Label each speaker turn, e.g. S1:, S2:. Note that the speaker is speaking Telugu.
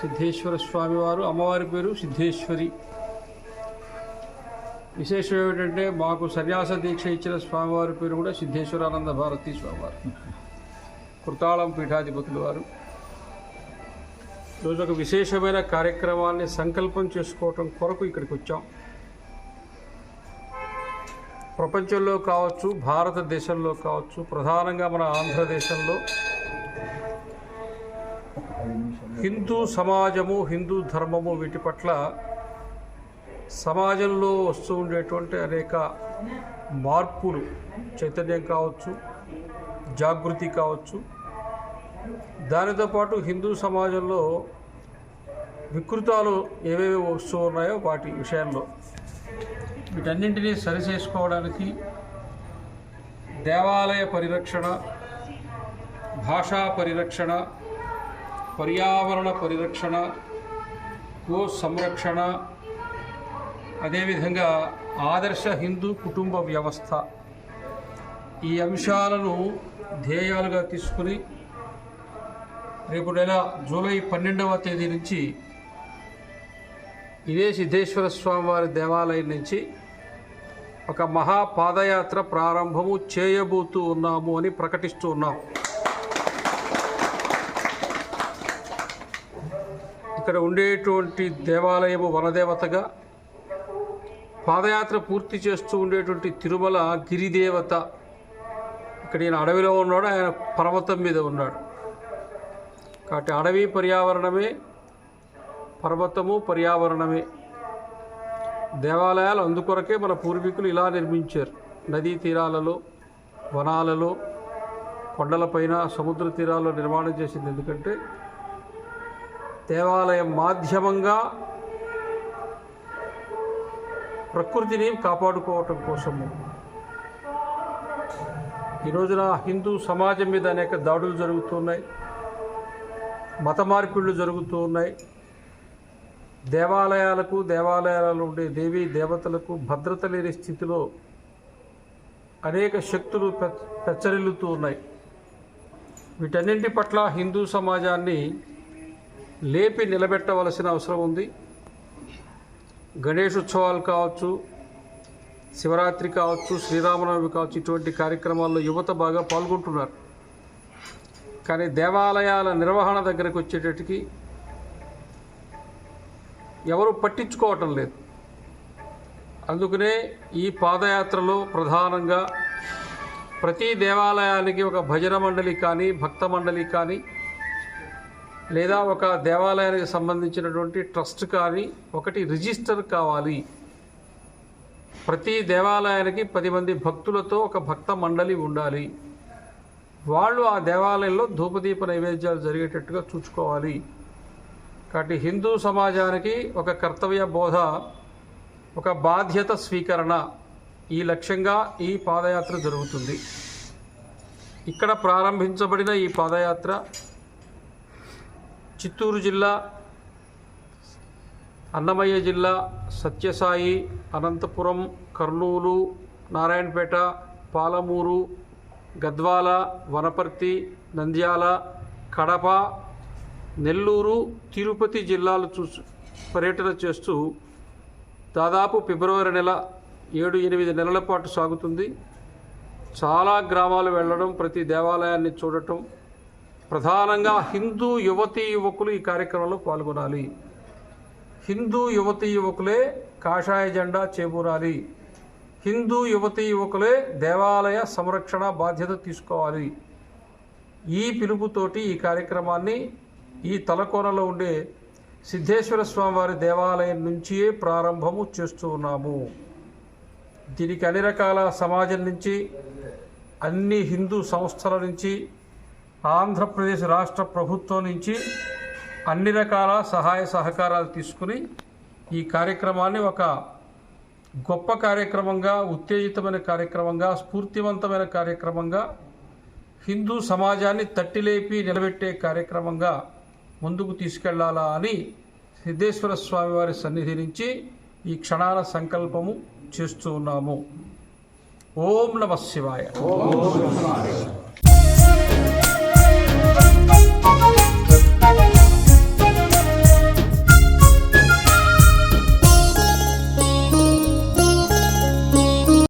S1: సిద్ధేశ్వర స్వామివారు అమ్మవారి పేరు సిద్ధేశ్వరి. విశేషం ఏమిటంటే మాకు సన్యాస దీక్ష ఇచ్చిన స్వామివారి పేరు కూడా సిద్ధేశ్వరానంద భారతి స్వామివారు. కృతాళం పీఠాధిపతులు వారు. ఈరోజు ఒక విశేషమైన కార్యక్రమాన్ని సంకల్పం చేసుకోవటం కొరకు ఇక్కడికి వచ్చాం. ప్రపంచంలో కావచ్చు భారతదేశంలో కావచ్చు ప్రధానంగా మన ఆంధ్రదేశంలో హిందూ సమాజము హిందూ ధర్మము వీటి పట్ల సమాజంలో వస్తూ ఉండేటువంటి అనేక మార్పులు చైతన్యం కావచ్చు జాగృతి కావచ్చు దానితో పాటు హిందూ సమాజంలో వికృతాలు ఏవేవి వస్తూ ఉన్నాయో వాటి విషయంలో వీటన్నింటినీ సరిచేసుకోవడానికి దేవాలయ పరిరక్షణ భాషా పరిరక్షణ పర్యావరణ పరిరక్షణ గో సంరక్షణ అదేవిధంగా ఆదర్శ హిందూ కుటుంబ వ్యవస్థ ఈ అంశాలను ధ్యేయాలుగా తీసుకుని రేపు నెల జూలై పన్నెండవ తేదీ నుంచి ఇదే సిద్ధేశ్వర స్వామివారి దేవాలయం నుంచి ఒక మహా పాదయాత్ర ప్రారంభము చేయబోతూ ఉన్నాము అని ప్రకటిస్తూ ఉన్నాం. ఇక్కడ ఉండేటువంటి దేవాలయము వనదేవతగా పాదయాత్ర పూర్తి చేస్తూ ఉండేటువంటి తిరుమల గిరిదేవత. ఇక్కడ ఈయన అడవిలో ఉన్నాడు ఆయన పర్వతం మీద ఉన్నాడు. కాబట్టి అడవి పర్యావరణమే పర్వతము పర్యావరణమే. దేవాలయాలు అందుకొరకే మన పూర్వీకులు ఇలా నిర్మించారు. నదీ తీరాలలో వనాలలో కొండలపైన సముద్ర తీరాల్లో నిర్మాణం చేసింది. ఎందుకంటే దేవాలయం మాధ్యమంగా ప్రకృతిని కాపాడుకోవటం కోసము. ఈ రోజున హిందూ సమాజం మీద అనేక దాడులు జరుగుతున్నాయి. మత మార్పిళ్ళు జరుగుతూ ఉన్నాయి. దేవాలయాలకు దేవాలయాలలో ఉండే దేవీ దేవతలకు భద్రత లేని స్థితిలో అనేక శక్తులు పెచ్చరిల్లుతూ ఉన్నాయి. వీటన్నింటి పట్ల హిందూ సమాజాన్ని లేపి నిలబెట్టవలసిన అవసరం ఉంది. గణేష్ ఉత్సవాలు కావచ్చు శివరాత్రి కావచ్చు శ్రీరామనవమి కావచ్చు ఇటువంటి కార్యక్రమాల్లో యువత బాగా పాల్గొంటున్నారు. కానీ దేవాలయాల నిర్వహణ దగ్గరకు వచ్చేటట్టుకి ఎవరు పట్టించుకోవటం లేదు. అందుకనే ఈ పాదయాత్రలో ప్రధానంగా ప్రతి దేవాలయానికి ఒక భజన మండలి కానీ భక్త మండలి కానీ లేదా ఒక దేవాలయానికి సంబంధించినటువంటి ట్రస్ట్ కానీ ఒకటి రిజిస్టర్ కావాలి. ప్రతి దేవాలయానికి పది మంది భక్తులతో ఒక భక్త మండలి ఉండాలి. వాళ్ళు ఆ దేవాలయంలో ధూపదీప నైవేద్యాలు జరిగేటట్టుగా చూసుకోవాలి కాబట్టి హిందూ సమాజానికి ఒక కర్తవ్య బోధ ఒక బాధ్యత స్వీకరణ ఈ లక్ష్యంగా ఈ పాదయాత్ర జరుగుతుంది. ఇక్కడ ప్రారంభించబడిన ఈ పాదయాత్ర చిత్తూరు జిల్లా అన్నమయ్య జిల్లా సత్యసాయి అనంతపురం కర్నూలు నారాయణపేట పాలమూరు గద్వాల వనపర్తి నంద్యాల కడప నెల్లూరు తిరుపతి జిల్లాలు చూసి పర్యటన చేస్తూ దాదాపు ఫిబ్రవరి నెల ఏడు ఎనిమిది నెలల పాటు సాగుతుంది. చాలా గ్రామాలు వెళ్ళడం ప్రతి దేవాలయాన్ని చూడటం ప్రధానంగా హిందూ యువతీ యువకులు ఈ కార్యక్రమంలో పాల్గొనాలి. హిందూ యువతీ యువకులే కాషాయ జెండా చేపూరాలి హిందూ యువతీ యువకులే దేవాలయ సంరక్షణ బాధ్యత తీసుకోవాలి. ఈ పిలుపుతోటి ఈ కార్యక్రమాన్ని ఈ తలకోనలో ఉండే సిద్ధేశ్వర స్వామివారి దేవాలయం నుంచియే ప్రారంభము చేస్తూ ఉన్నాము. దీనికి అన్ని రకాల సమాజం నుంచి అన్ని హిందూ సంస్థల నుంచి ఆంధ్రప్రదేశ్ రాష్ట్ర ప్రభుత్వం నుంచి అన్ని రకాల సహాయ సహకారాలు తీసుకుని ఈ కార్యక్రమాన్ని ఒక గొప్ప కార్యక్రమంగా ఉత్తేజితమైన కార్యక్రమంగా స్ఫూర్తివంతమైన కార్యక్రమంగా హిందూ సమాజాన్ని తట్టిలేపి నిలబెట్టే కార్యక్రమంగా ముందుకు తీసుకెళ్ళాలా అని సిద్ధేశ్వర స్వామివారి సన్నిధి నుంచి ఈ క్షణాల సంకల్పము చేస్తూ ఉన్నాము. ఓం నమ శివాయ.